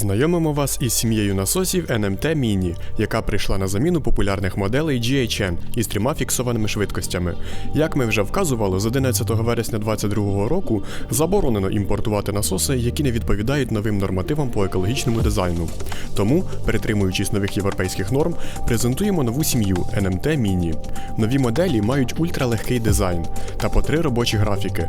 Знайомимо вас із сім'єю насосів NMT Mini, яка прийшла на заміну популярних моделей GHN із трьома фіксованими швидкостями. Як ми вже вказували, з 11 вересня 2022 року заборонено імпортувати насоси, які не відповідають новим нормативам по екологічному дизайну. Тому, перетримуючись нових європейських норм, презентуємо нову сім'ю NMT Mini. Нові моделі мають ультралегкий дизайн та по три робочі графіки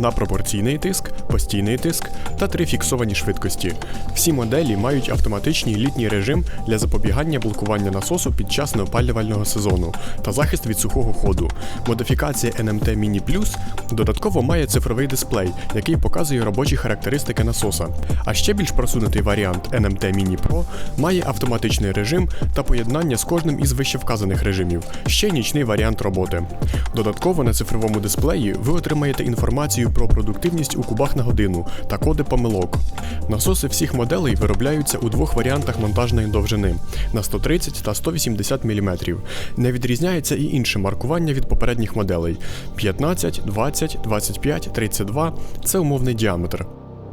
на пропорційний тиск, постійний тиск та три фіксовані швидкості. Всі моделі мають автоматичний літній режим для запобігання блокування насосу під час неопалювального сезону та захист від сухого ходу. Модифікація NMT Mini Plus додатково має цифровий дисплей, який показує робочі характеристики насоса. А ще більш просунутий варіант NMT Mini Pro має автоматичний режим та поєднання з кожним із вищевказаних режимів, ще й нічний варіант роботи. Додатково на цифровому дисплеї ви отримаєте інформацію про продуктивність у кубах на годину та коди помилок. Насоси всіх моделей виробляються у двох варіантах монтажної довжини на 130 та 180 мм. Не відрізняється і інше маркування від попередніх моделей 15, 20, 25, 32 це умовний діаметр.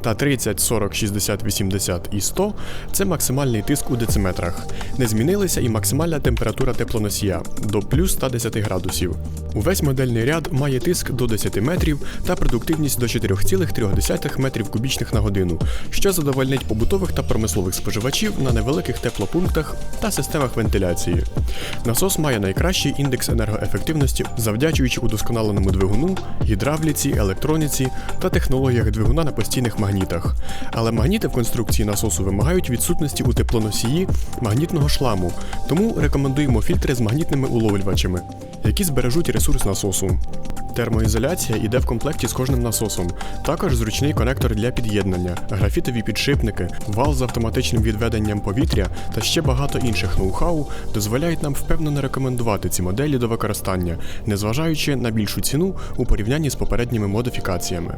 Та 30, 40, 60, 80 і 100 це максимальний тиск у дециметрах. Не змінилася і максимальна температура теплоносія до плюс 110 градусів. Увесь модельний ряд має тиск до 10 метрів та продуктивність до 4,3 метрів кубічних на годину, що задовольнить побутових та промислових споживачів на невеликих теплопунктах та системах вентиляції. Насос має найкращий індекс енергоефективності, завдячуючи удосконаленому двигуну, гідравліці, електроніці та технологіях двигуна на постійних магнітах. Але магніти в конструкції насосу вимагають відсутності у теплоносії магнітного шламу, тому рекомендуємо фільтри з магнітними уловлювачами, які збережуть ресурс насосу. Термоізоляція йде в комплекті з кожним насосом. Також зручний конектор для під'єднання, графітові підшипники, вал з автоматичним відведенням повітря та ще багато інших ноу-хау дозволяють нам впевнено рекомендувати ці моделі до використання, незважаючи на більшу ціну у порівнянні з попередніми модифікаціями.